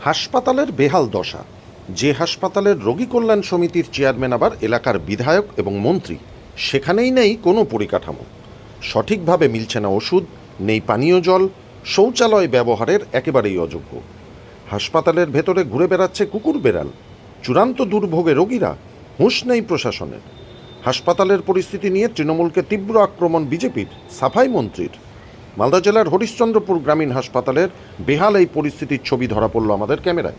হাসপাতালের বেহাল দশা। যে হাসপাতালের রোগী কল্যাণ সমিতির চেয়ারম্যান আবার এলাকার বিধায়ক এবং মন্ত্রী, সেখানেই নেই কোনো পরিকাঠামো। সঠিকভাবে মিলছে না ওষুধ, নেই পানীয় জল, শৌচালয় ব্যবহারের একেবারেই অযোগ্য। হাসপাতালের ভেতরে ঘুরে বেড়াচ্ছে কুকুর বেড়াল। চূড়ান্ত দুর্ভোগে রোগীরা, হুঁশ নেই প্রশাসনের। হাসপাতালের পরিস্থিতি নিয়ে তৃণমূলকে তীব্র আক্রমণ বিজেপির, সাফাই মন্ত্রীর। মালদা জেলার হরিশ্চন্দ্রপুর গ্রামীণ হাসপাতালের বেহাল এই পরিস্থিতির ছবি ধরা পড়ল আমাদের ক্যামেরায়।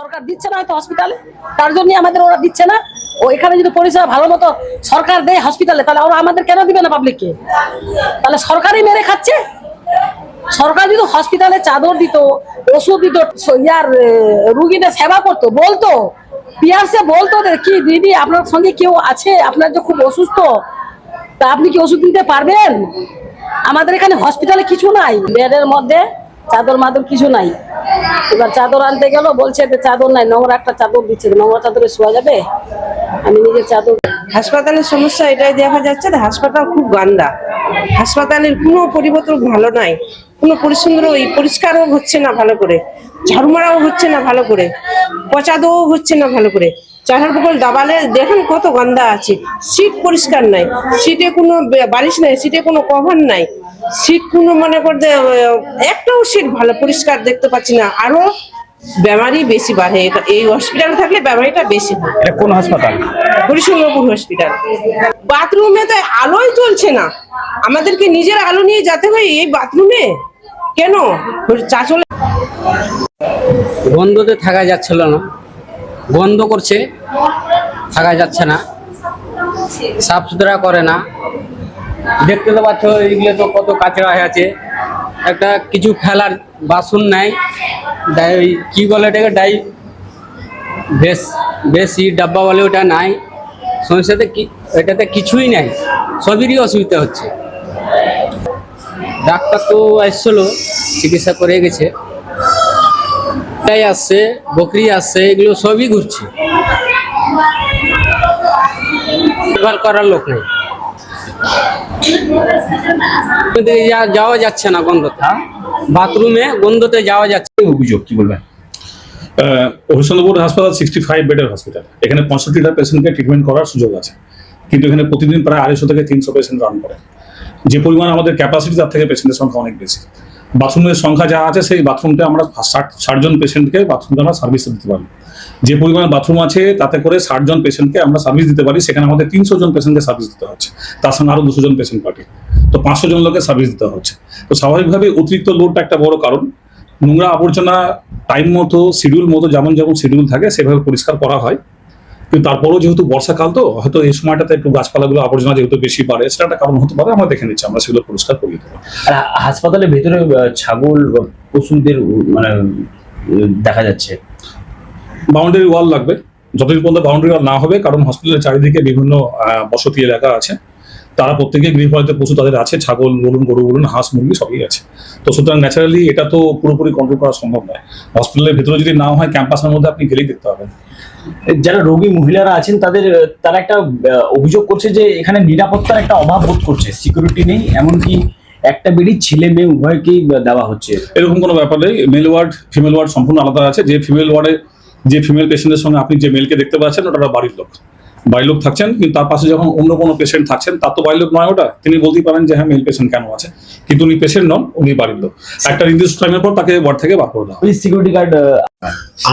সরকার দিচ্ছে না হয়তো হসপিটালে তার জন্য আমাদের ওরা দিচ্ছে না। ও এখানে যদি পরিষেবা ভালো মতো সরকার দেয় হসপিটালে তাহলে ওরা আমাদের কেন দিবে না পাবলিককে তাহলে সরকারই মেরে খাচ্ছে। সরকার যদি হসপিটালে চাদর দিত, ওষুধ দিত ইয়ার রুগীদের সেবা করতো, বলতো, পিয়ারসে বলতো কি দিদি, আপনার সঙ্গে কেউ আছে? আপনার যে খুব অসুস্থ, তা আপনি কি ওষুধ দিতে পারবেন? আমাদের এখানে হসপিটালে কিছু নাই। বেডের মধ্যে চাদর মাদর কিছু নাই। এবার চাদর আনতে গেল, বলছে যে চাদর নাই, নোংরা একটা চাদর দিচ্ছে। নোংরা চাদরে শোয়া যাবে? আমি নিজের চাদর হাসপাতালের সমস্যা এটাই দেখা যাচ্ছে হাসপাতাল খুব গান্দা। হাসপাতালের কোনো পরিবর্তন ভালো নাই। কোনো পরিচ্ছন্ন ওই পরিষ্কারও হচ্ছে না ভালো করে। ঝাড়ু মারাও হচ্ছে না ভালো করে। পচাদও হচ্ছে না ভালো করে। চাহার বগল দাবালে দেখেন কত গন্ধা আছে। সিট পরিষ্কার নাই। সিটে কোনো বালিশ নাই সিটে কোনো কভার নাই। সিট কোনো মনে করতে একটাও সিট ভালো পরিষ্কার দেখতে পাচ্ছি না। আরও বেমারি বেশি বাড়ে। এটা- এই হসপিটালে থাকলে বেমারিটা বেশি হয়। এটা কোন হাসপাতাল? হরিশঙ্করপুর হসপিটাল বাথরুমে তো আলোই চলছে না। আমাদেরকে নিজের আলো নিয়ে যেতে হয় এই বাথরুমে কেন? চাচলে গন্ধতে থাকা যাচ্ছিল না। গন্ধ করছে, থাকা যাচ্ছে না, সাফ সুতরা করে না। দেখতে তো পাচ্ছ এইগুলো তো কত কাঁচড়া হয়ে আছে। একটা কিছু ফেলার বাসন নাই ওই কি বলে এটাকে, ডাই বেশ বেশি ডাব্বা বলে ওটা নাই। সমস্যাতে কি, এটাতে কিছুই নাই, সবেরই অসুবিধা হচ্ছে। ডাক্তার তো আসছিল চিকিৎসা করে গেছে। এটাই আসছে বকরি আসছে এগুলো সবই ঘুরছে। এবার করার লোক নেই। যা- যাওয়া যাচ্ছে না গন্ধটা বাথরুমে গন্ধতে যাওয়া যাচ্ছে। অভিযোগ কি বলবেন? হরিশ্চন্দ্রপুর হাসপাতাল সিক্সটি ফাইভ বেডের হসপিটাল এখানে পঁয়ষট্টিটা পেশেন্টকে ট্রিটমেন্ট করার সুযোগ আছে। কিন্তু এখানে প্রতিদিন প্রায় আড়াইশো থেকে তিনশো পেশেন্ট রান করে। যে পরিমাণ আমাদের ক্যাপাসিটি তার থেকে পেশেন্টের সংখ্যা অনেক বেশি। বাথরুমের সংখ্যা যা আছে, সেই বাথরুমটা আমরা ষাট ষাটজন পেশেন্টকে বাথরুমটা আমরা সার্ভিস দিতে পারি। যে পরিমাণ বাথরুম আছে, তাতে করে ষাটজন পেশেন্টকে আমরা সার্ভিস দিতে পারি। সেখানে আমাদের তিনশো জন পেশেন্টকে সার্ভিস দিতে হচ্ছে। তার সঙ্গে আরও দুশো জন পেশেন্ট পার্টি তো পাঁচশো জন লোকের সার্ভিস দিতে হচ্ছে। তো স্বাভাবিকভাবে অতিরিক্ত লোডটা একটা বড় কারণ। নোংরা আবর্জনা টাইম মতো শিডিউল মতো যেমন যেমন শিডিউল থাকে, সেভাবে পরিষ্কার করা হয়। কিন্তু তারপরেও যেহেতু বর্ষাকাল তো হয়তো এই সময়টাতে একটু গাছপালাগুলো আবর্জনা যেহেতু বেশি বাড়ে সেটা একটা কারণ হতে পারে আমরা দেখে নিচ্ছি আমরা সেগুলো পরিষ্কার করিয়ে দেবো। আর হাসপাতালের ভেতরে ছাগল পশুদের মানে দেখা যাচ্ছে। বাউন্ডারি ওয়াল লাগবে যতদিন পর্যন্ত বাউন্ডারি ওয়াল না হবে কারণ হসপিটালের চারিদিকে বিভিন্ন বসতি এলাকা আছে। তারা প্রত্যেকে গৃহপালিত পশু তাদের আছে ছাগল বলুন গরু বলুন হাঁস মুরগি সবই আছে। তো সুতরাং ন্যাচারালি এটা তো পুরোপুরি কন্ট্রোল করা সম্ভব নয়। হসপিটালের ভেতরে যদি না হয় ক্যাম্পাসের মধ্যে আপনি গেলেই দেখতে পাবেন। যারা রোগী মহিলারা আছেন, তাদের তারা একটা অভিযোগ করছে যে এখানে নিরাপত্তার একটা অভাব বোধ করছে। সিকিউরিটি নেই, এমনকি একটা বেডি ছেলে মেয়ে উভয়কেই দেওয়া হচ্ছে। এরকম কোনো ব্যাপার নেই মেল ওয়ার্ড ফিমেল ওয়ার্ড সম্পূর্ণ আলাদা আছে। যে ফিমেল ওয়ার্ডে যে ফিমেল পেশেন্টের সঙ্গে আপনি যে মেলকে দেখতে পাচ্ছেন, ওটা বাড়ির লোক। বাড়ির লোক থাকছেন কিন্তু তার পাশে যখন অন্য কোনো পেশেন্ট থাকছেন তার তো বাড়ির লোক নয় ওটা। তিনি বলতেই পারেন যে হ্যাঁ মেল পেশেন্ট কেন আছে? কিন্তু উনি পেশেন্ট নন উনি বাড়ির লোক। একটা নির্দিষ্ট টাইমের পর তাকে ওয়ার্ড থেকে বার করে দেওয়া ওই সিকিউরিটি গার্ড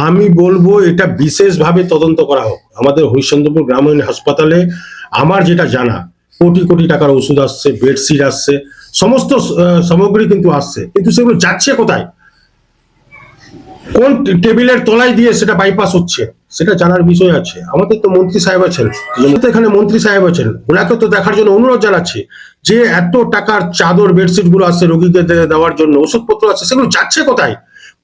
আমি বলব এটা বিশেষভাবে তদন্ত করা হোক। আমাদের হরিশ্চন্দ্রপুর গ্রামীণ হাসপাতালে আমার যেটা জানা কোটি কোটি টাকার ওষুধ আসছে বেডশিট আসছে সমস্ত সামগ্রী কিন্তু আসছে। কিন্তু সেগুলো যাচ্ছে কোথায়? কোন টেবিলের তলায় দিয়ে সেটা বাইপাস হচ্ছে, সেটা জানার বিষয় আছে। আমাদের তো মন্ত্রী সাহেব আছেন। এখানে মন্ত্রী সাহেব আছেন। ওনাকে তো দেখার জন্য অনুরোধ জানাচ্ছি যে এত টাকার চাদর বেডশিটগুলো আছে রোগীকে দেওয়ার জন্য, ওষুধপত্র আছে, সেগুলো যাচ্ছে কোথায়?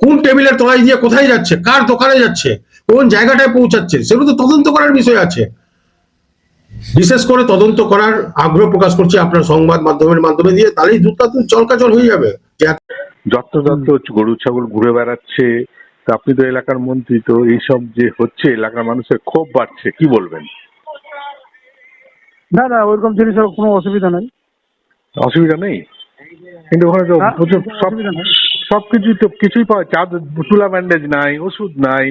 কোন টেবিলের তলায় দিয়ে কোথায় যাচ্ছে? কার দোকানে যাচ্ছে? কোন জায়গাটায় পৌঁছাচ্ছে? সেগুলো তো তদন্ত করার বিষয় আছে। বিশেষ করে তদন্ত করার আগ্রহ প্রকাশ করছি আপনার সংবাদ মাধ্যমের মাধ্যমে দিয়ে, তাহলেই দুধটা চলকাচল হয়ে যাবে। যে যত্রতত্র গরু, ছাগল ঘুরে বেড়াচ্ছে তা আপনি তো এলাকার মন্ত্রী তো এইসব যে হচ্ছে এলাকার মানুষের ক্ষোভ বাড়ছে কি বলবেন? না না ওইরকম জিনিসের কোনো অসুবিধা নেই। অসুবিধা নেই? কিন্তু ওখানে তো প্রচুর সব অসুবিধা সবকিছু তো কিছুই পাওয়া চাদর তুলা ব্যান্ডেজ নাই ওষুধ নাই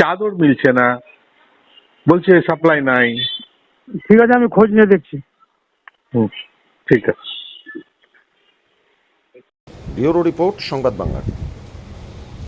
চাদর মিলছে না বলছে সাপ্লাই নাই। ঠিক আছে আমি খোঁজ নিয়ে দেখছি। হুম ঠিক আছে। ব্যুরো রিপোর্ট সংবাদ বাংলা।